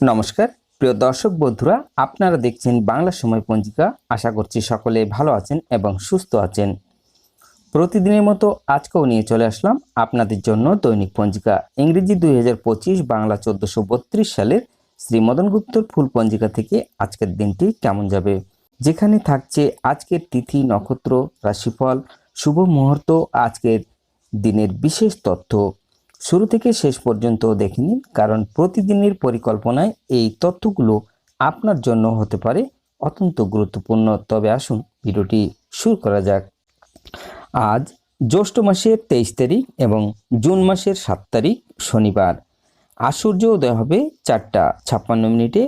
নমস্কার। প্রিয় দর্শক বন্ধুরা, আপনারা দেখছেন বাংলা সময় পঞ্জিকা। আশা করছি সকলে ভালো আছেন এবং সুস্থ আছেন। প্রতিদিনের মতো আজকেও নিয়ে চলে আসলাম আপনাদের জন্য দৈনিক পঞ্জিকা। ইংরেজি দুই হাজার পঁচিশ বাংলা চোদ্দোশো সালের শ্রী গুপ্তর ফুল পঞ্জিকা থেকে আজকের দিনটি কেমন যাবে? যেখানে থাকছে আজকের তিথি, নক্ষত্র, রাশিফল, শুভ মুহূর্ত, আজকের দিনের বিশেষ তথ্য। শুরু থেকে শেষ পর্যন্ত দেখে নিন কারণ প্রতিদিনের পরিকল্পনায় এই তথ্যগুলো আপনার জন্য হতে পারে অত্যন্ত গুরুত্বপূর্ণ। তবে আসুন ভিডিওটি শুরু করা যাক। আজ জ্যৈষ্ঠ মাসের তেইশ তারিখ এবং জুন মাসের সাত তারিখ শনিবার। আর সূর্য উদয় হবে চারটা ছাপ্পান্ন মিনিটে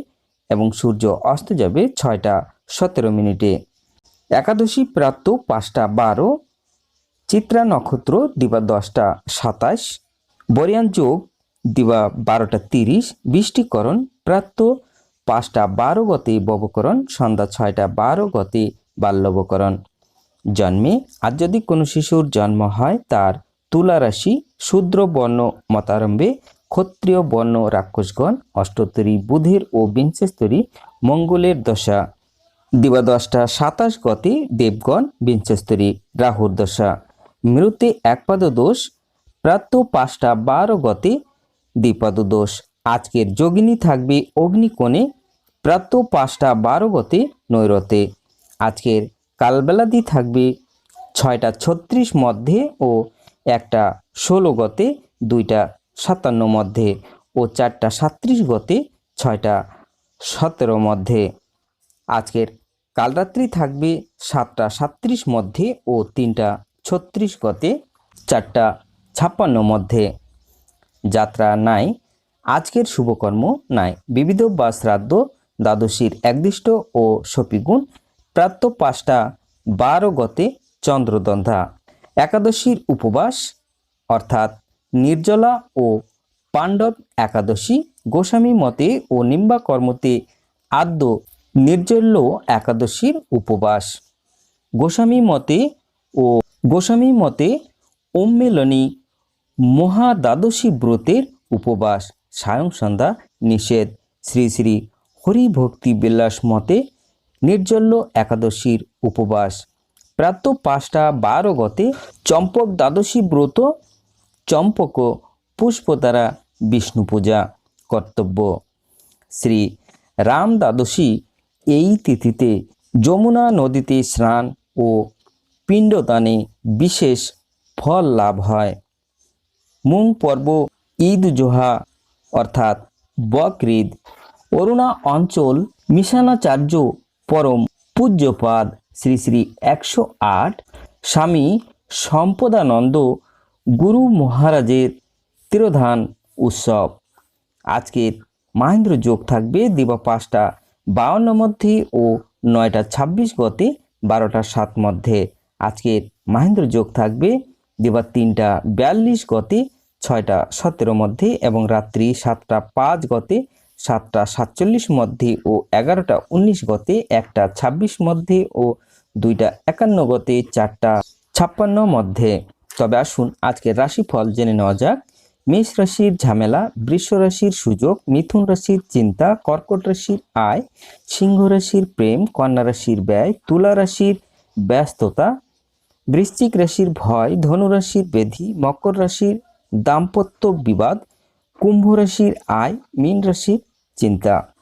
এবং সূর্য অস্ত যাবে ছয়টা সতেরো মিনিটে। একাদশী প্রাপ্ত পাঁচটা বারো, চিত্রা নক্ষত্র দিবা দশটা সাতাশ বরিয়ান যোগ দিবা বারোটা তিরিশ, বৃষ্টিকরণ প্রাপ্ত পাঁচটা বারো গতে ববকরণ, সন্ধ্যা ছয়টা বারো গতে বাল্যবকরণ। জন্মে আজ যদি কোনো শিশুর জন্ম হয়, তার তুলা রাশি শূদ্র বর্ণ মতারম্ভে ক্ষত্রিয় বর্ণ রাক্ষসগণ অষ্টোত্তরী বুধের ও বিংশস্তরী মঙ্গলের দশা। দিবা দশটা সাতাশ গতে দেবগণ বিংশস্তরী রাহুর দশা। মৃত্যু একপাদ দোষ প্রাপ্ত পাঁচটা বারো গতে দ্বিপাদ দোষ আজকের যোগিনী থাকবে অগ্নিকোণে, প্রাপ্ত পাঁচটা বারো গতে নৈরতে। আজকের কালবেলাদি থাকবে ছয়টা ছত্রিশ মধ্যে ও একটা ষোলো গতে, দুইটা সাতান্ন মধ্যে ও চারটা সাত্রিশ গতে, ছয়টা সতেরো মধ্যে। আজকের কালরাত্রি থাকবে সাতটা সাত্রিশ মধ্যে ও তিনটা ছত্রিশ গতে, চারটা ছাপ্পান্ন মধ্যে। যাত্রা নাই, আজকের শুভকর্ম নাই। বিবিধ বা শ্রাদ্ধ, দ্বাদশীর একদিষ্ট ও সপিগুণ, প্রাপ্ত পাঁচটা বারো গতে চন্দ্রদন্ধা একাদশীর উপবাস, অর্থাৎ নির্জলা ও পাণ্ডব একাদশী, গোস্বামী মতে ও নিম্বা কর্মতে আদ্য নির্জল্য একাদশীর উপবাস। গোস্বামী মতে ও গোস্বামী মতে সম্মেলনী মহাদ্বাদশী ব্রতের উপবাস। সায়ং সন্ধ্যা নিষেধ। শ্রী শ্রী হরিভক্তি বিলাস মতে নির্জল্য একাদশীর উপবাস। প্রাপ্ত পাঁচটা বারো গতে চম্পক দ্বাদশী ব্রত চম্পক পুষ্প দ্বারা বিষ্ণু পূজা কর্তব্য। শ্রী রাম দ্বাদশী এই তিথিতে যমুনা নদীতে স্নান ও পিণ্ডদানে বিশেষ ফল লাভ হয়। মুং পর্ব ঈদ জোহা অর্থাৎ বকরিদ। অরুণা অঞ্চল মিশানাচার্য পরম পূজ্যপাদ শ্রী শ্রী একশো আট স্বামী সম্পদানন্দ গুরু মহারাজের তিরোধান উৎসব। আজকের মাহেন্দ্র যোগ থাকবে দিবা পাঁচটা বাউন্ন মধ্যে ও নয়টা ছাব্বিশ গতে বারোটা সাত মধ্যে। আজকের মাহেন্দ্র যোগ থাকবে দিবা তিনটা বিয়াল্লিশ গতে ছয়টা সতেরো মধ্যে এবং রাত্রি সাতটা পাঁচ গতে, সাতটা সাতচল্লিশ মধ্যে ও এগারোটা উনিশ গতে, একটা ছাব্বিশ মধ্যে ও দুইটা একান্ন গতে, চারটা ছাপ্পান্ন মধ্যে। তবে আসুন আজকের রাশিফল জেনে নেওয়া যাক। মেষ রাশির ঝামেলা, বৃষ রাশির সুযোগ, মিথুন রাশির চিন্তা, কর্কট রাশির আয়, সিংহ রাশির প্রেম, কন্যা রাশির ব্যয়, তুলা রাশির ব্যস্ততা, বৃশ্চিক রাশির ভয়, ধনু রাশির বেধি, মকর রাশির দাম্পত্য বিবাদ কুম্ভ রাশির আয় মীন রাশির চিন্তা।